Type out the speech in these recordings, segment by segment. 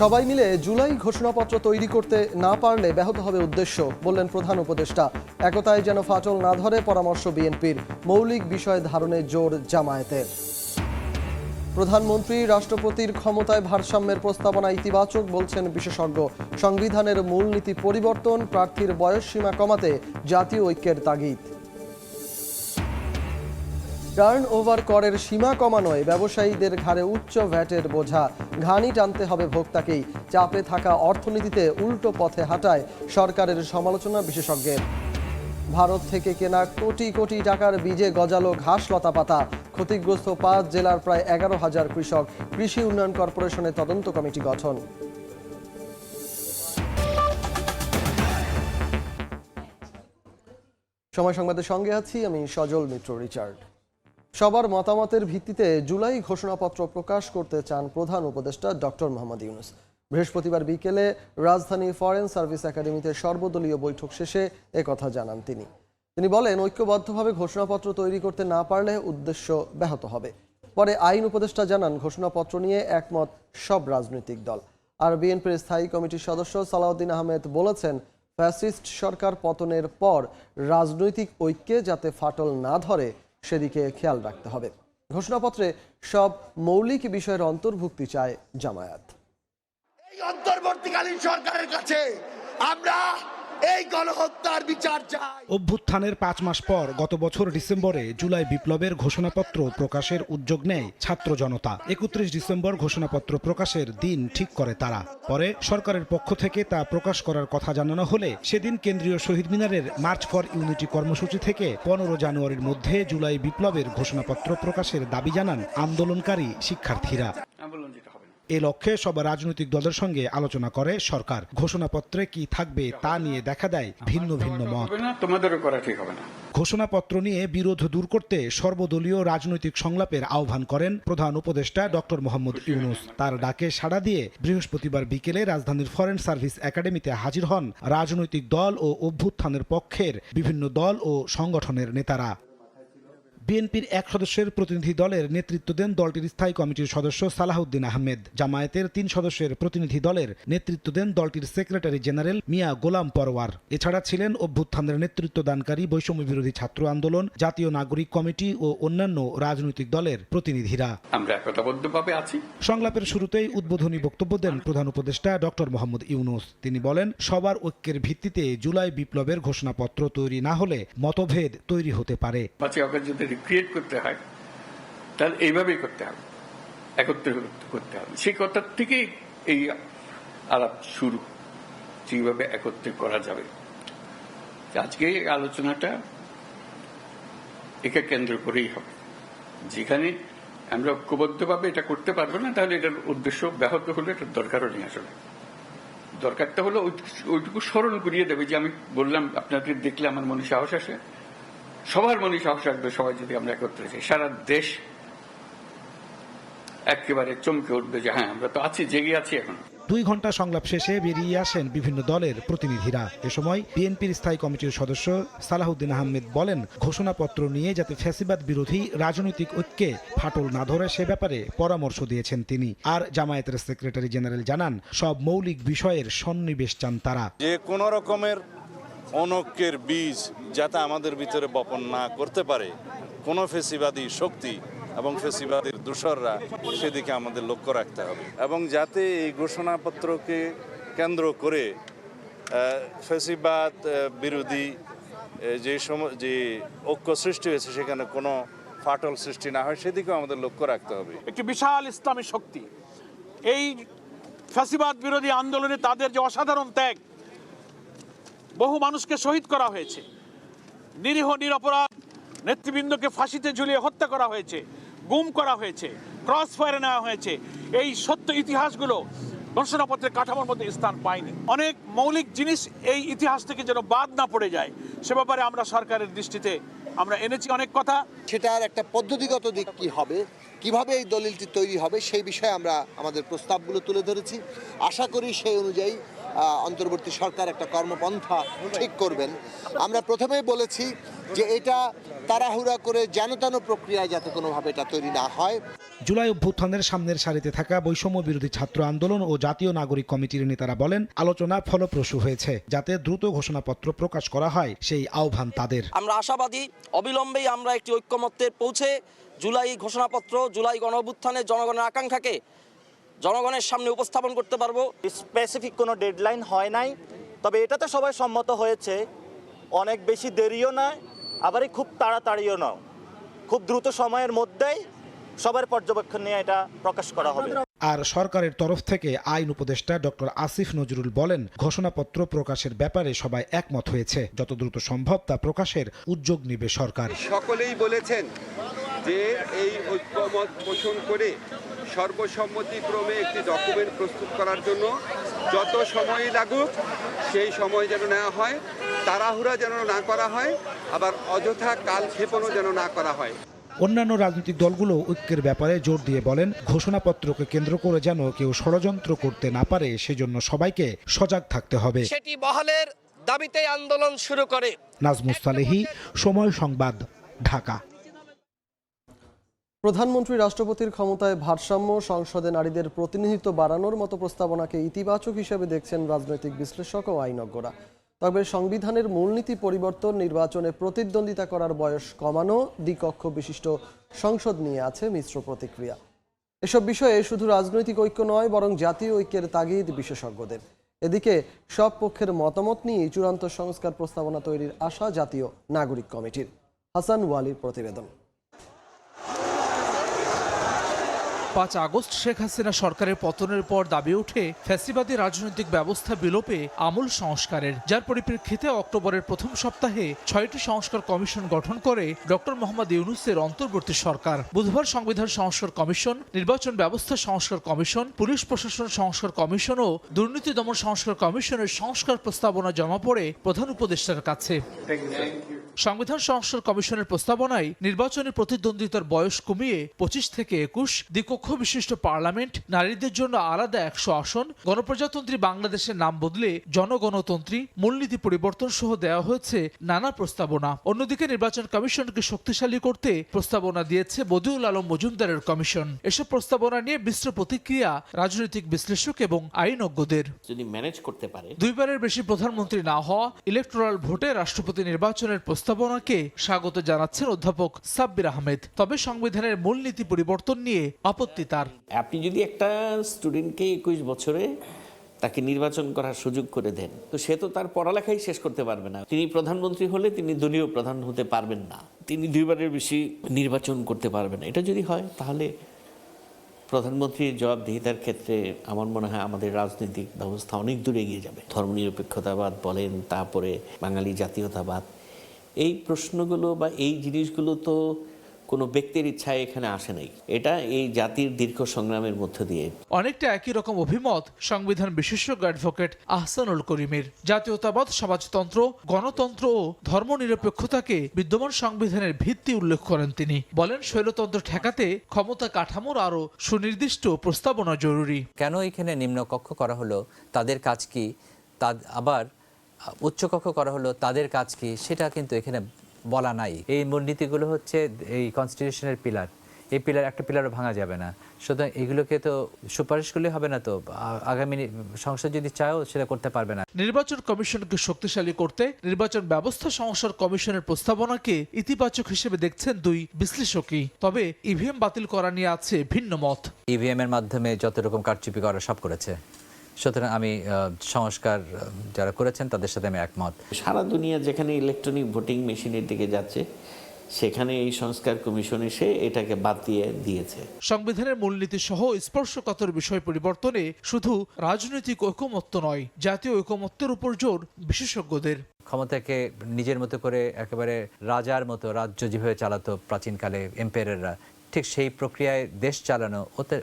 সবাই মিলে জুলাই ঘোষণাপত্র তৈরি করতে না পারলে ব্যাহত হবে উদ্দেশ্য, বললেন প্রধান উপদেষ্টা। একতায় যেন ফাটল না ধরে পরামর্শ বিএনপির মৌলিক বিষয় ধারণে জোর জামায়াতের প্রধানমন্ত্রী রাষ্ট্রপতির ক্ষমতায় ভারসাম্যের প্রস্তাবনা ইতিবাচক, বলছেন বিশেষজ্ঞ। সংবিধানের মূলনীতি পরিবর্তন, প্রার্থীর বয়স সীমা কমাতে জাতীয় ঐক্যের তাগিদ। টার্ন ওভার করের সীমা কমানোয় ব্যবসায়ীদের ঘাড়ে উচ্চ ভ্যাটের বোঝা। ঘানি টানতে হবে ভোক্তাকেই। চাপে থাকা অর্থনীতিতে উল্টো পথে হাঁটায় সরকারের সমালোচনা বিশেষজ্ঞের। ভারত থেকে কেনা কোটি কোটি টাকার বীজে গজালো ঘাস লতা পাতা। ক্ষতিগ্রস্ত পাঁচ জেলার প্রায় এগারো হাজার কৃষক। কৃষি উন্নয়ন কর্পোরেশনের তদন্ত কমিটি গঠন। সময় সংবাদের সঙ্গে আছি আমি সজল মিত্র, রিচার্ড। সবার মতামতের ভিত্তিতে জুলাই ঘোষণাপত্র প্রকাশ করতে চান প্রধান উপদেষ্টা ডক্টর মোহাম্মদ ইউনুস। বৃহস্পতিবার বিকেলে রাজধানী ফরেন সার্ভিস একাডেমিতে সর্বদলীয় বৈঠক শেষে একথা জানান তিনি। তিনি বলেন, ঐক্যবদ্ধভাবে ঘোষণাপত্র তৈরি করতে না পারলে উদ্দেশ্য ব্যাহত হবে। পরে আইন উপদেষ্টা জানান, ঘোষণাপত্র নিয়ে একমত সব রাজনৈতিক দল। আর বিএনপির স্থায়ী কমিটির সদস্য সালাউদ্দিন আহমেদ বলেছেন, ফ্যাসিস্ট সরকার পতনের পর রাজনৈতিক ঐক্যে যাতে ফাটল না ধরে সেদিকে খেয়াল রাখতে হবে। ঘোষণাপত্রে সব মৌলিক বিষয়ের অন্তর্ভুক্তি চায় জামায়াত। এই অন্তর্বর্তীকালীন সরকারের কাছে আমরা এই গণহত্যার বিচার চাই। অভ্যুত্থানের পাঁচ মাস পর গত বছর ডিসেম্বরে জুলাই বিপ্লবের ঘোষণাপত্র প্রকাশের উদ্যোগ নেয় ছাত্র জনতা। একত্রিশ ডিসেম্বর ঘোষণাপত্র প্রকাশের দিন ঠিক করে তারা। পরে সরকারের পক্ষ থেকে তা প্রকাশ করার কথা জানানো হলে সেদিন কেন্দ্রীয় শহীদ মিনারের মার্চ ফর ইউনিটি কর্মসূচি থেকে পনেরো জানুয়ারির মধ্যে জুলাই বিপ্লবের ঘোষণাপত্র প্রকাশের দাবি জানান আন্দোলনকারী শিক্ষার্থীরা। এ লক্ষ্যে সব রাজনৈতিক দলের সঙ্গে আলোচনা করে সরকার। ঘোষণাপত্রে কি থাকবে তা নিয়ে দেখা দেয় ভিন্ন ভিন্ন মত। তোমাদেরও করা ঠিক হবে না। ঘোষণাপত্র নিয়ে বিরোধ দূর করতে সর্বদলীয় রাজনৈতিক সংলাপের আহ্বান করেন প্রধান উপদেষ্টা ডক্টর মোহাম্মদ ইউনুস। তার ডাকে সাড়া দিয়ে বৃহস্পতিবার বিকেলে রাজধানীর ফরেন সার্ভিস একাডেমিতে হাজির হন রাজনৈতিক দল ও অভ্যুত্থানের পক্ষের বিভিন্ন দল ও সংগঠনের নেতারা। বিএনপির এক সদস্যের প্রতিনিধি দলের নেতৃত্ব দেন দলটির স্থায়ী কমিটির সদস্য সালাহউদ্দিন আহমেদ। জামায়াতের তিন সদস্যের প্রতিনিধি দলের নেতৃত্ব দেন দলটির সেক্রেটারি জেনারেল মিয়া গোলাম পরওয়ার। এছাড়া ছিলেন অভ্যুত্থানের নেতৃত্ব দানকারী বৈষম্য বিরোধী ছাত্র আন্দোলন জাতীয় নাগরিক কমিটি ও অন্যান্য রাজনৈতিক দলের প্রতিনিধিরা। আমরা একতাবদ্ধভাবে আছি। সংলাপের শুরুতেই উদ্বোধনী বক্তব্য দেন প্রধান উপদেষ্টা ডক্টর মোহাম্মদ ইউনুস। তিনি বলেন সবার ঐক্যের ভিত্তিতে জুলাই বিপ্লবের ঘোষণাপত্র তৈরি না হলে মতভেদ তৈরি হতে পারে। রিক্রিয়েট করতে হয়, তাহলে এইভাবেই করতে হবে একত্রে করতে হবে। সেই কথার থেকেই এই আলাপ শুরু যেভাবে একত্রে করা যাবে। আজকে আলোচনাটা একে কেন্দ্র করেই হবে। যেখানে আমরা ঐক্যবদ্ধভাবে এটা করতে পারব না, তাহলে এটার উদ্দেশ্য ব্যাহত হলে, এটার দরকারও নেই আসলে। দরকারটা হলো ওইটুকু স্মরণ করিয়ে দেবে যে আমি বললাম, আপনাদের দেখলে আমার মনে সাহস আসে। সবার মনে সাহস আসবে সবাই যদি আমরা একত্রে যাই। সারা দেশ একেবারে চমকে উঠবে যে হ্যাঁ আমরা তো আছি জেগে আছি এখন। দুই ঘণ্টা সংলাপ শেষে বেরিয়ে আসেন বিভিন্ন দলের প্রতিনিধিরা। এ সময় বিএনপির স্থায়ী কমিটির সদস্য সালাহুদ্দিন আহমেদ বলেন ঘোষণাপত্র নিয়ে যাতে ফ্যাসিবাদ বিরোধী রাজনৈতিক ঐক্যে ফাটল না ধরে সে ব্যাপারে পরামর্শ দিয়েছেন তিনি। আর জামায়াতের সেক্রেটারি জেনারেল জানান সব মৌলিক বিষয়ের সন্নিবেশ চান তারা। যে কোনো রকমের অনৈক্যের বীজ যাতে আমাদের ভিতরে বপন না করতে পারে। কোনো ফেসিবাদী শক্তি এবং ফেসিবাদীর দূষররা সেদিকে আমাদের লক্ষ্য রাখতে হবে এবং যাতে এই ঘোষণাপত্রকে কেন্দ্র করে ফেসিবাদ বিরোধী যে সম, যে ঐক্য সৃষ্টি হয়েছে সেখানে কোনো ফাটল সৃষ্টি না হয় সেদিকেও আমাদের লক্ষ্য রাখতে হবে। একটি বিশাল ইসলামী শক্তি। এই ফ্যাসিবাদ বিরোধী আন্দোলনে তাদের যে অসাধারণ ত্যাগ বহু মানুষকে শহীদ করা হয়েছে। নিরীহ, নিরপরাধ নেতৃবৃন্দকে ফাঁসিতে ঝুলিয়ে হত্যা করা হয়েছে, গুম করা হয়েছে ক্রস ফায়ারে নেওয়া হয়েছে। এই সত্য ইতিহাসগুলো ঘোষণাপত্রের কাঠামোর মধ্যে স্থান পায়নি। অনেক মৌলিক জিনিস এই ইতিহাস থেকে যেন বাদ না পড়ে যায়, সে ব্যাপারে আমরা সরকারের দৃষ্টিতে আমরা এনেছি অনেক কথা। সেটার একটা পদ্ধতিগত দিক কি হবে? কীভাবে এই দলিলটি তৈরি হবে? সেই বিষয়ে আমরা আমাদের প্রস্তাবগুলো তুলে ধরেছি। আশা করি সেই অনুযায়ী অন্তর্বর্তী সরকার একটা কর্মপন্থা ঠিক করবেন। আমরা প্রথমেই বলেছি যে এটা তাড়াহুড়া করে যেন প্রক্রিয়ায় যাতে কোনোভাবে এটা তৈরি না হয়। জুলাই অভ্যুত্থানের সামনের সারিতে থাকা বৈষম্য বিরোধী ছাত্র আন্দোলন ও জাতীয় নাগরিক কমিটির নেতারা বলেন আলোচনা ফলপ্রসূ হয়েছে যাতে দ্রুত ঘোষণাপত্র প্রকাশ করা হয় সেই আহ্বান তাদের। আমরা আশাবাদী অবিলম্বেই আমরা একটি ঐক্যমত্যে পৌঁছে জুলাই ঘোষণাপত্র জুলাই গণ অভ্যুত্থানের জনগণের আকাঙ্ক্ষাকে জনগণের সামনে উপস্থাপন করতে পারব। স্পেসিফিক কোনো ডেডলাইন হয় নাই তবে এটাতে সবাই সম্মত হয়েছে। অনেক বেশি দেরিও নয় আবার খুব তাড়াতাড়িও নয় খুব দ্রুত সময়ের মধ্যেই সবার পর্যবেক্ষণ নিয়ে এটা প্রকাশ করা হবে। আর সরকারের তরফ থেকে আইন উপদেষ্টা ডক্টর আসিফ নজরুল বলেন ঘোষণাপত্র প্রকাশের ব্যাপারে সবাই একমত হয়েছে। যত দ্রুত সম্ভব তা প্রকাশের উদ্যোগ নেবে সরকার। সকলেই বলেছেন যে এই ঐক্যমত পোষণ করে সর্বসম্মতিক্রমে একটি ডকুমেন্ট প্রস্তুত করার জন্য যত সময় লাগুক সেই সময় যেন নেওয়া হয় তাড়াহুড়া যেন না করা হয় আবার অযথা কালক্ষেপণও যেন না করা হয়। অন্যান্য রাজনৈতিক দলগুলো ঐক্যের ব্যাপারে জোর দিয়ে বলেন ঘোষণাপত্রকে কেন্দ্র করে যেন কেউ ষড়যন্ত্র করতে না পারে সেজন্য সবাইকে সজাগ থাকতে হবে। সেটি বহালের দাবিতে আন্দোলন শুরু করে। নাজমুস সালেহি সময় সংবাদ ঢাকা। প্রধানমন্ত্রী রাষ্ট্রপতির ক্ষমতায় ভারসাম্য, সংসদে নারীদের প্রতিনিধিত্ব বাড়ানোর মতো প্রস্তাবনাকে ইতিবাচক হিসেবে দেখছেন রাজনৈতিক বিশ্লেষক ও আইনজ্ঞরা। তবে সংবিধানের মূলনীতি পরিবর্তন, নির্বাচনে প্রতিদ্বন্দ্বিতা করার বয়স কমানো, দ্বিকক্ষ বিশিষ্ট সংসদ নিয়ে আছে মিশ্র প্রতিক্রিয়া। এসব বিষয়ে শুধু রাজনৈতিক ঐক্য নয়, বরং জাতীয় ঐক্যের তাগিদ বিশেষজ্ঞদের। এদিকে, সব পক্ষের মতামত নিয়ে চূড়ান্ত সংস্কার প্রস্তাবনা তৈরির আশা জাতীয় নাগরিক কমিটির। হাসান ওয়ালির প্রতিবেদন। পাঁচ আগস্ট শেখ হাসিনা সরকারের পতনের পর দাবি ওঠে ফ্যাসিবাদী রাজনৈতিক ব্যবস্থা বিলোপে আমূল সংস্কারের। যার পরিপ্রেক্ষিতে অক্টোবরের প্রথম সপ্তাহে ছয়টি সংস্কার কমিশন গঠন করে ডক্টর মোহাম্মদ ইউনুসের অন্তর্বর্তী সরকার। বুধবার সংবিধান সংস্কার কমিশন, নির্বাচন ব্যবস্থা সংস্কার কমিশন, পুলিশ প্রশাসন সংস্কার কমিশন ও দুর্নীতি দমন সংস্কার কমিশনের সংস্কার প্রস্তাবনা জমা পড়ে প্রধান উপদেষ্টার কাছে। সংবিধান সংস্কার কমিশনের প্রস্তাবনায় নির্বাচনী প্রতিদ্বন্দ্বিতার বয়স কমিয়ে পঁচিশ থেকে একুশ দ্বিকক্ষ বিশিষ্ট পার্লামেন্ট নারীদের জন্য আলাদা একশো আসন গণপ্রজাতন্ত্রী বাংলাদেশের নাম বদলে জনগণতন্ত্রী মূলনীতি পরিবর্তন সহ দেওয়া হয়েছে নানা প্রস্তাবনা। অন্যদিকে নির্বাচন কমিশনকে শক্তিশালী করতে প্রস্তাবনা দিয়েছে বদিউল আলম মজুমদারের কমিশন। এসব প্রস্তাবনা নিয়ে মিশ্র প্রতিক্রিয়া রাজনৈতিক বিশ্লেষক এবং আইনজ্ঞদের। যদি ম্যানেজ করতে পারে। দুইবারের বেশি প্রধানমন্ত্রী না হওয়া ইলেকটোরাল ভোটে রাষ্ট্রপতি নির্বাচনের প্রস্তাবনাকে স্বাগত জানাচ্ছেন অধ্যাপক সাব্বির আহমেদ। তবে সংবিধানের মূলনীতি পরিবর্তন নিয়ে আপত্তি তার। আপনি যদি একটা স্টুডেন্টকে একুশ বছরে তাকে নির্বাচন করার সুযোগ করে দেন, তো সে তো তার পড়ালেখাই শেষ করতে পারবে না। তিনি প্রধানমন্ত্রী হলে তিনি দলীয় প্রধান হতে পারবেন না। তিনি দুইবারের বেশি নির্বাচন করতে পারবেন এটা যদি হয়, তাহলে প্রধানমন্ত্রীর জবাবদিহিতার ক্ষেত্রে আমার মনে হয় আমাদের রাজনৈতিক ব্যবস্থা অনেক দূর এগিয়ে যাবে। ধর্মনিরপেক্ষতাবাদ বলেন, তারপরে বাঙালি জাতীয়তাবাদ এই প্রশ্নগুলো বা এই জিনিসগুলো তো কোনো ব্যক্তির ইচ্ছায় এখানে আসে নাই। এটা এই জাতির দীর্ঘ সংগ্রামের মধ্যে দিয়ে। অনেকটা একই রকম অভিমত সংবিধান বিশেষজ্ঞ অ্যাডভোকেট আহসানুল করিমের। জাতীয়তাবাদ সমাজতন্ত্র গণতন্ত্র ও ধর্মনিরপেক্ষতাকে বিদ্যমান সংবিধানের ভিত্তি উল্লেখ করেন তিনি। বলেন শৈলতন্ত্র ঠেকাতে ক্ষমতা কাঠামোর আরও সুনির্দিষ্ট প্রস্তাবনা জরুরি। কেন এখানে নিম্নকক্ষ করা হলো? তাদের কাজ কি? তা আবার উচ্চকক্ষ করা হলো তাদের কাজ কি সেটা কিন্তু এখানে বলা নাই। এই মূলনীতিগুলো হচ্ছে এই কনস্টিটিউশনের পিলার এই পিলার একটা পিলারও ভাঙা যাবে না। সুতরাং এগুলোকে তো সুপারিশ করলে হবে না তো। আগামী সংসদ যদি চায়ও সেটা করতে পারবে না। নির্বাচন কমিশনকে শক্তিশালী করতে নির্বাচন ব্যবস্থা সংস্কার কমিশনের প্রস্তাবনাকে ইতিবাচক হিসেবে দেখছেন দুই বিশ্লেষকই। তবে ইভিএম বাতিল করা নিয়ে আছে ভিন্ন মত। ইভিএম এর মাধ্যমে যত রকম কারচুপি করা সব করেছে। সুতরাং আমি আহ, সংস্কার যারা করেছেন তাদের সাথে আমি একমত। সারা দুনিয়া যেখানে ইলেকট্রনিক ভোটিং মেশিনের দিকে যাচ্ছে সেখানে এই সংস্কার কমিশন এসে এটাকে বাদ দিয়ে দিয়েছে। সংবিধানের মূলনীতি সহ স্পর্শকাতর বিষয় পরিবর্তনে শুধু রাজনৈতিক ঐকমত্য নয় জাতীয় ঐকমত্যের উপর জোর বিশেষজ্ঞদের। ক্ষমতাকে নিজের মতো করে একেবারে রাজার মতো রাজ্য যেভাবে চালাতো প্রাচীনকালে এম্পায়াররা ঠিক সেই প্রক্রিয়ায় দেশ চালানো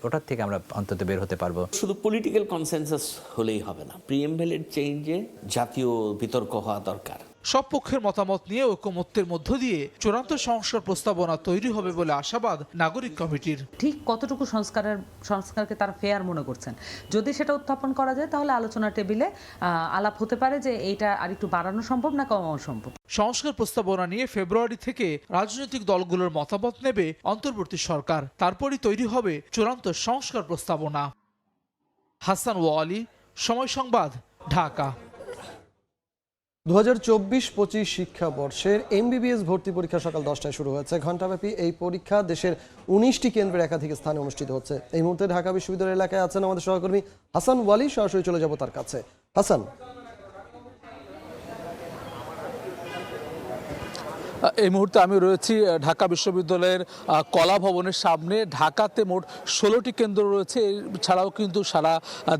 ওটার থেকে আমরা অন্তত বের হতে পারব। শুধু পলিটিক্যাল কনসেনসাস হলেই হবে না প্রিএমভেলের চেঞ্জে জাতীয় বিতর্ক হওয়া দরকার। সব পক্ষের মতামত নিয়ে ঐকমত্যের মধ্য দিয়ে চূড়ান্ত সংস্কার প্রস্তাবনা তৈরি হবে বলে আশাবাদ নাগরিক কমিটির। ঠিক কতটুকু সংস্কারের সংস্কারকে তারা ফেয়ার মনে করছেন? যদি সেটা উত্থাপন করা যায় তাহলে আলোচনা টেবিলে আলাপ হতে পারে যে এইটা আর একটু বাড়ানো সম্ভব না কমানো সম্ভব সংস্কার প্রস্তাবনা নিয়ে ফেব্রুয়ারি থেকে রাজনৈতিক দলগুলোর মতামত নেবে অন্তর্বর্তী সরকার। তারপরই তৈরি হবে চূড়ান্ত সংস্কার প্রস্তাবনা। হাসান ওয়ালি সময় সংবাদ ঢাকা। দু হাজার চব্বিশ পঁচিশ শিক্ষাবর্ষের এমবিবিএস ভর্তি পরীক্ষা সকাল দশটায় শুরু হয়েছে। ঘণ্টাব্যাপী এই পরীক্ষা দেশের উনিশটি কেন্দ্রের একাধিক স্থানে অনুষ্ঠিত হচ্ছে। এই মুহূর্তে ঢাকা বিশ্ববিদ্যালয় এলাকায় আছেন আমাদের সহকর্মী হাসান ওয়ালি। সরাসরি চলে যাব তার কাছে। হাসান। এই মুহূর্তে আমি রয়েছি ঢাকা বিশ্ববিদ্যালয়ের কলা ভবনের সামনে। ঢাকাতে মোট ষোলোটি কেন্দ্র রয়েছে। এছাড়াও কিন্তু সারা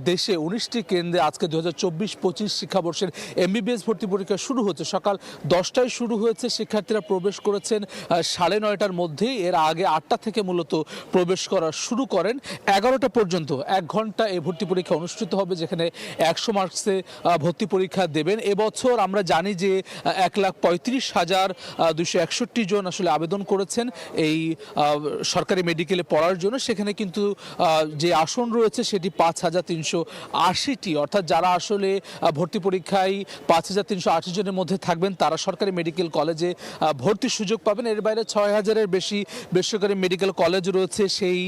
দেশে উনিশটি কেন্দ্রে আজকে দু হাজার চব্বিশ পঁচিশ শিক্ষাবর্ষের এমবিবিএস ভর্তি পরীক্ষা শুরু হচ্ছে। সকাল দশটায় শুরু হয়েছে। শিক্ষার্থীরা প্রবেশ করেছেন সাড়ে নয়টার মধ্যেই। এর আগে আটটা থেকে মূলত প্রবেশ করা শুরু করেন। এগারোটা পর্যন্ত, এক ঘণ্টা এই ভর্তি পরীক্ষা অনুষ্ঠিত হবে, যেখানে একশো মার্কসে ভর্তি পরীক্ষা দেবেন। এবছর আমরা জানি যে এক লাখ পঁয়ত্রিশ হাজার দুশো একষট্টি জন আসলে আবেদন করেছেন এই সরকারি মেডিকেলে পড়ার জন্য। সেখানে কিন্তু যে আসন রয়েছে সেটি পাঁচ হাজার তিনশো আশিটি। অর্থাৎ যারা আসলে ভর্তি পরীক্ষায় পাঁচ হাজার তিনশো আশি জনের মধ্যে থাকবেন, তারা সরকারি মেডিকেল কলেজে ভর্তির সুযোগ পাবেন। এর বাইরে ছয় হাজারের বেশি বেসরকারি মেডিকেল কলেজ রয়েছে। সেই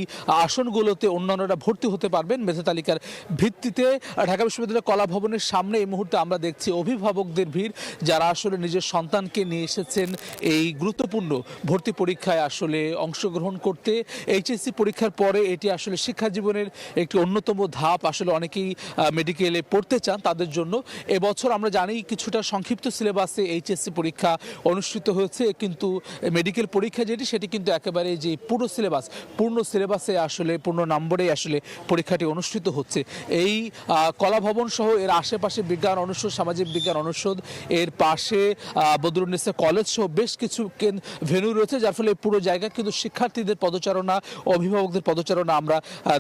আসনগুলোতে অন্যান্যরা ভর্তি হতে পারবেন। মেধা তালিকার ভিত্তিতে ঢাকা বিশ্ববিদ্যালয় কলা ভবনের সামনে এই মুহূর্তে আমরা দেখছি অভিভাবকদের ভিড়। যারা আসলে নিজের সন্তানকে নিয়ে এসেছেন এই গুরুত্বপূর্ণ ভর্তি পরীক্ষায় আসলে অংশগ্রহণ করতে, এইচএসসি পরীক্ষার পরে এটি আসলে শিক্ষা জীবনের একটি অন্যতম ধাপ। আসলে অনেকেই মেডিকেলে পড়তে চান তাদের জন্য। এবছর আমরা জানি কিছুটা সংক্ষিপ্ত সিলেবাসে এইচএসসি পরীক্ষা অনুষ্ঠিত হয়েছে, কিন্তু মেডিকেল পরীক্ষা যেটি, সেটি কিন্তু একেবারে যে পুরো সিলেবাস, পূর্ণ সিলেবাসে আসলে, পূর্ণ নম্বরে আসলে পরীক্ষাটি অনুষ্ঠিত হচ্ছে। এই কলাভবন সহ এর আশেপাশে বিজ্ঞান অনুষদ, সামাজিক বিজ্ঞান অনুষদ, এর পাশে বদরুন্নেসা কলেজ সহ বেশ কিছু ভেন্যু রয়েছে যার ফলে পুরো জায়গা কিন্তু শিক্ষার্থীদের পদচারণা অভিভাবকদের পদচারণা আমরা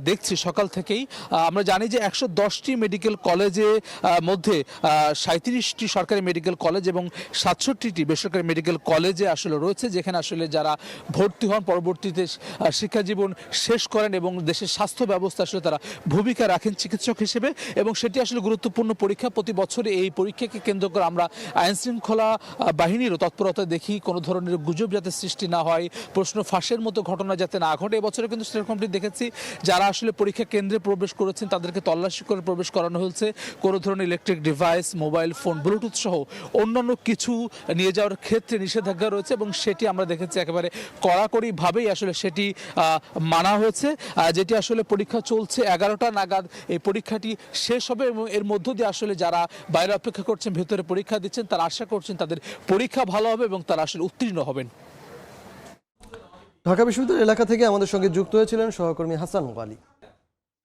দেখছি সকাল থেকেই। আমরা জানি যে একশো দশটি মেডিকেল কলেজে মধ্যে সাঁত্রিশটি সরকারি মেডিকেল কলেজ এবং সাতষট্টিটি বেসরকারি মেডিকেল কলেজে আসলে রয়েছে যেখানে আসলে যারা ভর্তি হন পরবর্তীতে আহ, শিক্ষা জীবন শেষ করেন এবং দেশের স্বাস্থ্য ব্যবস্থা আসলে তারা ভূমিকা রাখেন চিকিৎসক হিসেবে এবং সেটি আসলে গুরুত্বপূর্ণ পরীক্ষা। প্রতি বছরে এই পরীক্ষাকে কেন্দ্র করে আমরা আইনশৃঙ্খলা বাহিনীরও তৎপরতা দেখি। কোনো ধরনের গুজব যাতে সৃষ্টি না হয়, প্রশ্ন ফাঁসের মতো ঘটনা যাতে না ঘটে এবছরে কিন্তু সেরকমটি দেখেছি যারা আসলে পরীক্ষা কেন্দ্রে প্রবেশ করেছেন, তাদেরকে তল্লাশি করে প্রবেশ করানো হয়েছে। কোনো ধরনের electric device mobile phone bluetooth সহ অন্যান্য কিছু নিয়ে যাওয়ার ক্ষেত্রে নিষেধাজ্ঞা রয়েছে এবং সেটি আমরা দেখেছি একেবারে কড়াকড়িভাবেই আসলে সেটি মানা হয়েছে। যেটি আসলে পরীক্ষা চলছে এগারোটা নাগাদ। এই পরীক্ষাটি শেষ হবে এবং এর মধ্য দিয়ে আসলে যারা বাইরে অপেক্ষা করছেন, ভেতরে পরীক্ষা দিচ্ছেন, তারা আশা করছেন তাদের পরীক্ষা ভালো হবে এবং তারা আসলে উত্তীর্ণ হবেন। ঢাকা বিশ্ববিদ্যালয় এলাকা থেকে আমাদের সঙ্গে যুক্ত হয়েছিলেন সহকর্মী হাসান ওয়ালি।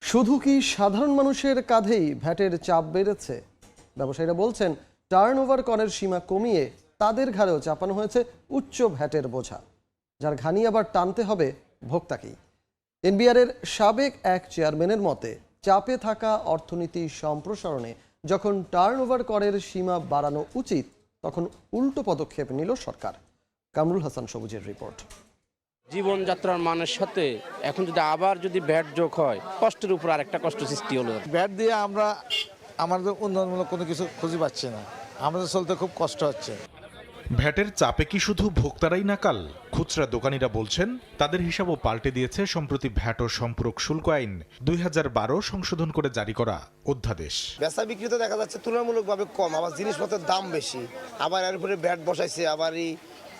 শুধু কি সাধারণ মানুষের কাঁধেই ভ্যাটের চাপ বেড়েছে? ব্যবসায়ীরা বলছেন টার্ন ওভার করের সীমা কমিয়ে তাদের ঘাড়েও চাপানো হয়েছে উচ্চ ভ্যাটের বোঝা। যার ঘানি আবার টানতে হবে ভোক্তাকেই। এনবিআরের সাবেক এক চেয়ারম্যানের মতে, চাপে থাকা অর্থনীতি সম্প্রসারণে যখন টার্ন ওভার করের সীমা বাড়ানো উচিত তখন উল্টো পদক্ষেপ নিল সরকার। কামরুল হাসান সবুজের রিপোর্ট। জীবনযাত্রার মানের সাথে এখন যদি আবার যদি ব্যাট যোগ হয় কষ্টের উপর আরেকটা কষ্ট সৃষ্টি হলো। ব্যাট দিয়ে আমরা আমাদের উন্নয়নমূলক কোনো কিছু খুঁজে পাচ্ছি না। আমাদের চলতে খুব কষ্ট হচ্ছে। ভ্যাটের চাপে কি শুধু ভোক্তারাই নাকাল খুচরা দোকানিরা বলছেন তাদের হিসাবও পাল্টে দিয়েছে সম্প্রতি ভ্যাট ও সম্পূরক শুল্ক আইন। দুই হাজার বারো সংশোধন করে জারি করা অধ্যাদেশ। বেচা বিক্রিতে দেখা যাচ্ছে তুলনামূলকভাবে কম আবার জিনিসপত্রের দাম বেশি। আবার এর উপরে ব্যাট বসাইছে আবার এই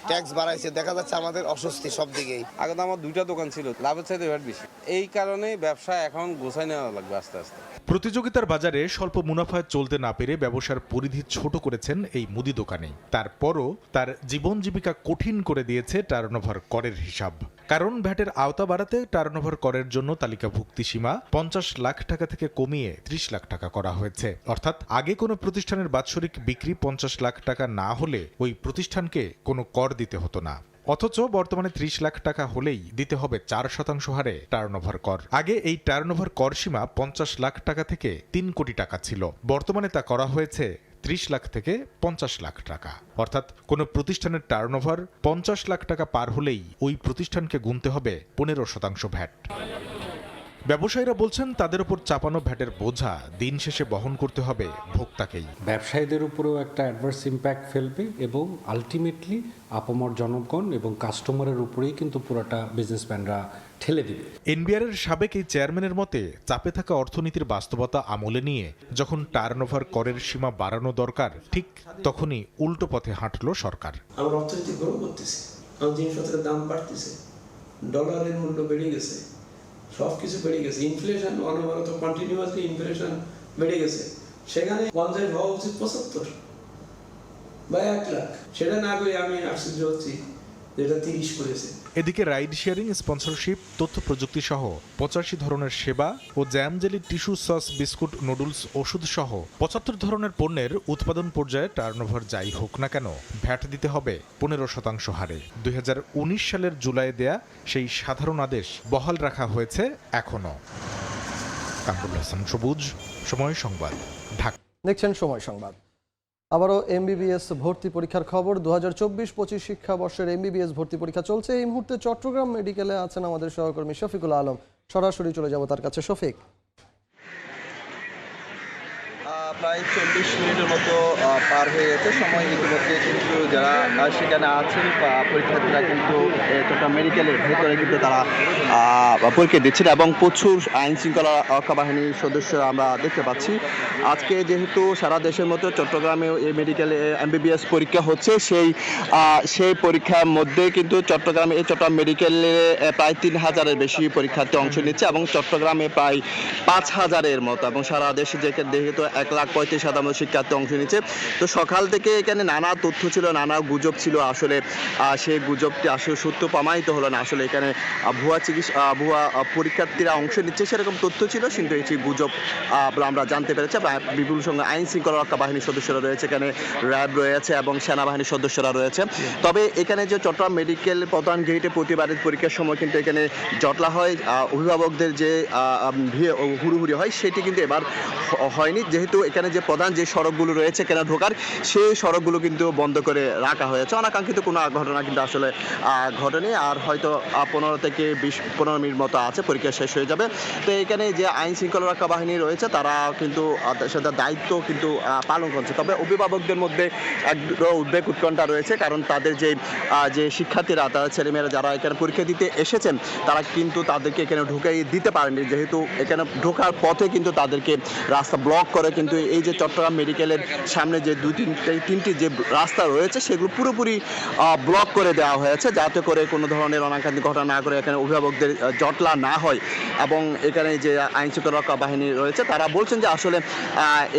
ট্যাক্স বাড়াইছে। দেখা যাচ্ছে আমাদের অস্বস্তি সব দিকেই। আগে তো আমার দুইটা দোকান ছিল লাভের চাইতে ভ্যাট বেশি। এই কারণে ব্যবসা এখন গোছাই নেওয়া লাগবে আস্তে আস্তে। প্রতিযোগিতার বাজারে স্বল্প মুনাফায় চলতে না পেরে ব্যবসার পরিধি ছোট করেছেন এই মুদি দোকানে। তারপরও তার জীবন জীবিকা কঠিন করে দিয়েছে টার্নওভার করের হিসাব। কারণ ভ্যাটের আওতা বাড়াতে টার্নওভার করের জন্য তালিকাভুক্তি সীমা পঞ্চাশ লাখ টাকা থেকে কমিয়ে ত্রিশ লাখ টাকা করা হয়েছে। অর্থাৎ আগে কোনো প্রতিষ্ঠানের বাৎসরিক বিক্রি পঞ্চাশ লাখ টাকা না হলে ওই প্রতিষ্ঠানকে কোনো কর দিতে হতো না। অথচ বর্তমানে ত্রিশ লাখ টাকা হলেই দিতে হবে চার শতাংশ হারে টার্নওভার কর। আগে এই টার্নওভার কর সীমা পঞ্চাশ লাখ টাকা থেকে তিন কোটি টাকা ছিল। বর্তমানে তা করা হয়েছে ত্রিশ লাখ থেকে পঞ্চাশ লাখ টাকা। অর্থাৎ কোনো প্রতিষ্ঠানের টার্নওভার পঞ্চাশ লাখ টাকা পার হলেই ওই প্রতিষ্ঠানকে গুনতে হবে পনেরো শতাংশ ভ্যাট। ব্যবসায়ীরা বলছেন তাদের উপর চাপানো ভ্যাটের বোঝা দিন শেষে বহন করতে হবে ভোক্তাকেই। ব্যবসায়ীদের উপরেও একটা অ্যাডভার্স ইম্প্যাক্ট ফেলবে এবং আলটিমেটলি আপামর জনগণ এবং কাস্টমারের উপরেই কিন্তু পুরোটা বিজনেসম্যানরা ঠেলে দিবে। এনবিআর এর সাবেক এই চেয়ারম্যানের মতে চাপে থাকা অর্থনীতির বাস্তবতা আমলে নিয়ে যখন টার্নওভার করের সীমা বাড়ানো দরকার ঠিক তখনই উল্টো পথে হাঁটল সরকার। আমরা অর্থনীতি গ্রো করতেছে আমার জিনিসপত্রের দাম বাড়তেছে। ডলারের মূল্য বেড়ে গেছে। সব কিছু বেড়ে গেছে। ইনফ্লেশন অনবরত কন্টিনিউয়াসলি ইনফ্লেশন বেড়ে গেছে। সেখানে পঞ্চাশ হওয়া উচিত পঁচাত্তর। বা এক লাখ। সেটা না করে আমি আশ্চর্য হচ্ছি যেটা তিরিশ করেছে। এদিকে রাইড শেয়ারিং, স্পন্সরশিপ, তথ্য প্রযুক্তি সহ পঁচাশি ধরনের সেবা ও jam jelly tissue sauce, biscuit, noodles, ওষুধ সহ পঁচাত্তর ধরনের পণ্যের উৎপাদন পর্যায়ে টার্নওভার যাই হোক না কেন, ভ্যাট দিতে হবে পনেরো শতাংশ হারে। দুই হাজার উনিশ সালের জুলাই দেয়া সেই সাধারণ আদেশ বহাল রাখা হয়েছে এখনও কামরুল হাসান, সবুজ, সময় সংবাদ, ঢাকা। দেখছেন সময় সংবাদ। আবারও এমবিবিএস ভর্তি পরীক্ষার খবর। দু হাজার চব্বিশ পঁচিশ শিক্ষাবর্ষের এমবিবিএস ভর্তি পরীক্ষা চলছে। এই মুহূর্তে চট্টগ্রাম মেডিকেলে আছেন আমাদের সহকর্মী শফিকুল আলম। সরাসরি চলে যাব তার কাছে। শফিক। প্রায় চল্লিশ মিনিটের মতো পার হয়ে গেছে। সময় ইতিমধ্যে কিন্তু যারা সেখানে আছেন পরীক্ষার্থীরা কিন্তু চট্টগ্রাম মেডিকেলের ভেতরে কিন্তু তারা পরীক্ষা দিচ্ছেন এবং প্রচুর আইন শৃঙ্খলা রক্ষা বাহিনীর সদস্যরা আমরা দেখতে পাচ্ছি। আজকে যেহেতু সারা দেশের মতো চট্টগ্রামে এই মেডিকেলে এমবিবিএস পরীক্ষা হচ্ছে, সেই সেই পরীক্ষার মধ্যে কিন্তু চট্টগ্রামে এই চট্টগ্রাম মেডিকেলে প্রায় তিন হাজারের বেশি পরীক্ষার্থী অংশ নিচ্ছে এবং চট্টগ্রামে প্রায় পাঁচ হাজারের মতো এবং সারা দেশে যেহেতু এক লাখ পঁয়ত্রিশ হাজার মতো শিক্ষার্থী অংশ নিচ্ছে তো সকাল থেকে এখানে নানা তথ্য ছিল, নানা গুজব ছিল। আসলে সেই গুজবটি আসলে সত্য প্রমাণিত হলো না। আসলে এখানে ভুয়া চিকিৎসা ভুয়া পরীক্ষার্থীরা অংশ নিচ্ছে সেরকম তথ্য ছিল, কিন্তু এই গুজব আমরা জানতে পেরেছি বিপুল সঙ্গে আইন শৃঙ্খলা রক্ষা বাহিনীর সদস্যরা রয়েছে। এখানে র্যাব রয়েছে এবং সেনাবাহিনীর সদস্যরা রয়েছে। তবে এখানে যে চট্টগ্রাম মেডিকেল প্রধান গেটে প্রতিবারের পরীক্ষার সময় কিন্তু এখানে জটলা হয়। অভিভাবকদের যে হুড়ুহুড়ি হয়, সেটি কিন্তু এবার হয়নি। যেহেতু এখানে যে প্রধান যে সড়কগুলো রয়েছে কেনা ঢোকার, সেই সড়কগুলো কিন্তু বন্ধ করে রাখা হয়েছে। অনাকাঙ্ক্ষিত কোনো ঘটনা কিন্তু আসলে ঘটেনি। আর হয়তো পনেরো থেকে বিশ, পনেরো মিনিট মতো আছে, পরীক্ষা শেষ হয়ে যাবে। তো এখানে যে আইন শৃঙ্খলা রক্ষা বাহিনী রয়েছে, তারা কিন্তু সেটা দায়িত্ব কিন্তু পালন করছে। তবে অভিভাবকদের মধ্যে এক উদ্বেগ উৎকণ্ঠা রয়েছে, কারণ তাদের যে যে শিক্ষার্থীরা, তারা ছেলেমেয়েরা যারা এখানে পরীক্ষা দিতে এসেছেন, তারা কিন্তু তাদেরকে এখানে ঢুকাই দিতে পারেনি। যেহেতু এখানে ঢোকার পথে কিন্তু তাদেরকে রাস্তা ব্লক করে কিন্তু এই যে চট্টগ্রাম মেডিকেলের সামনে যে দু তিনটে তিনটি যে রাস্তা রয়েছে, সেগুলো পুরোপুরি ব্লক করে দেওয়া হয়েছে, যাতে করে কোনো ধরনের অনাকাঙ্ক্ষিত ঘটনা না করে এখানে অভিভাবকদের জটলা না হয়। এবং এখানে যে আইন রক্ষা বাহিনী রয়েছে, তারা বলছেন যে আসলে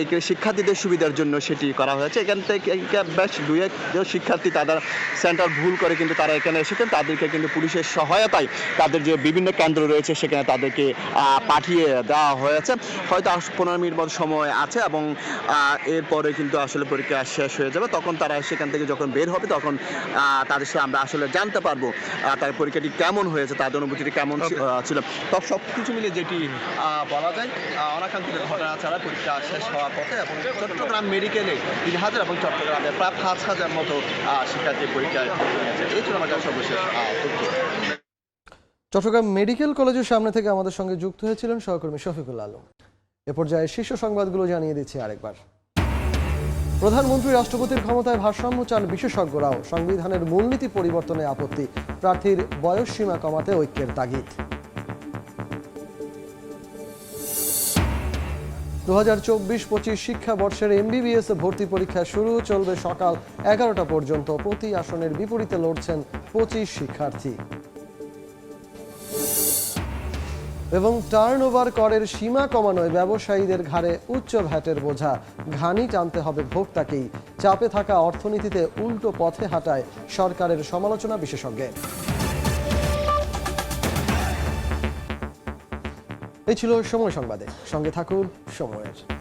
এখানে শিক্ষার্থীদের সুবিধার জন্য সেটি করা হয়েছে। এখান থেকে বেশ দুই এক শিক্ষার্থী তাদের সেন্টার ভুল করে কিন্তু তারা এখানে এসেছেন। তাদেরকে কিন্তু পুলিশের সহায়তায় তাদের যে বিভিন্ন কেন্দ্র রয়েছে, সেখানে তাদেরকে পাঠিয়ে দেওয়া হয়েছে। হয়তো পনেরো মিনিট মতো সময় আছে এবং আহ, এরপরে কিন্তু আসলে পরীক্ষা শেষ হয়ে যাবে। তখন তারা সেখান থেকে যখন বের হবে তখন তাদের সাথে আমরা আসলে জানতে পারব তার পরীক্ষাটি কেমন হয়েছে তাদের অনুভূতিটি কেমন ছিল। তবে সব কিছু মিলে যেটি বলা যায় অনাকাঙ্ক্ষিত ঘটনা ছাড়া পরীক্ষা শেষ হওয়ার পথে এবং চট্টগ্রাম মেডিকেলে তিন হাজার এবং চট্টগ্রামে প্রায় পাঁচ হাজার মতো শিক্ষার্থী পরীক্ষায় এই ছিল আমার কাছে সর্বশেষ তথ্য। চট্টগ্রাম মেডিকেল কলেজের সামনে থেকে আমাদের সঙ্গে যুক্ত হয়েছিলেন সহকর্মী শফিকুল আলম। এ পর্যায়ে শীর্ষ সংবাদগুলো জানিয়ে দিচ্ছি আরেকবার। প্রধানমন্ত্রী রাষ্ট্রপতির ক্ষমতায় ভারসাম্য চান বিশেষজ্ঞরাও। সংবিধানের মূলনীতি পরিবর্তনে আপত্তি। প্রার্থীর বয়স সীমা কমাতে ঐক্যের তাগিদ। দু হাজার চব্বিশ পঁচিশ শিক্ষাবর্ষের এমবিবিএস ভর্তি পরীক্ষা শুরু চলবে সকাল এগারোটা পর্যন্ত। প্রতি আসনের বিপরীতে লড়ছেন পঁচিশ শিক্ষার্থী। এবং টার্নওভার করের সীমা কমানোয় ব্যবসায়ীদের ঘাড়ে উচ্চ ভ্যাটের বোঝা। ঘানি টানতে হবে ভোক্তাকেই। চাপে থাকা অর্থনীতিতে উল্টো পথে হাঁটায় সরকারের সমালোচনা বিশেষজ্ঞের। এই ছিল সময় সংবাদে। সঙ্গে থাকুন সময়ের।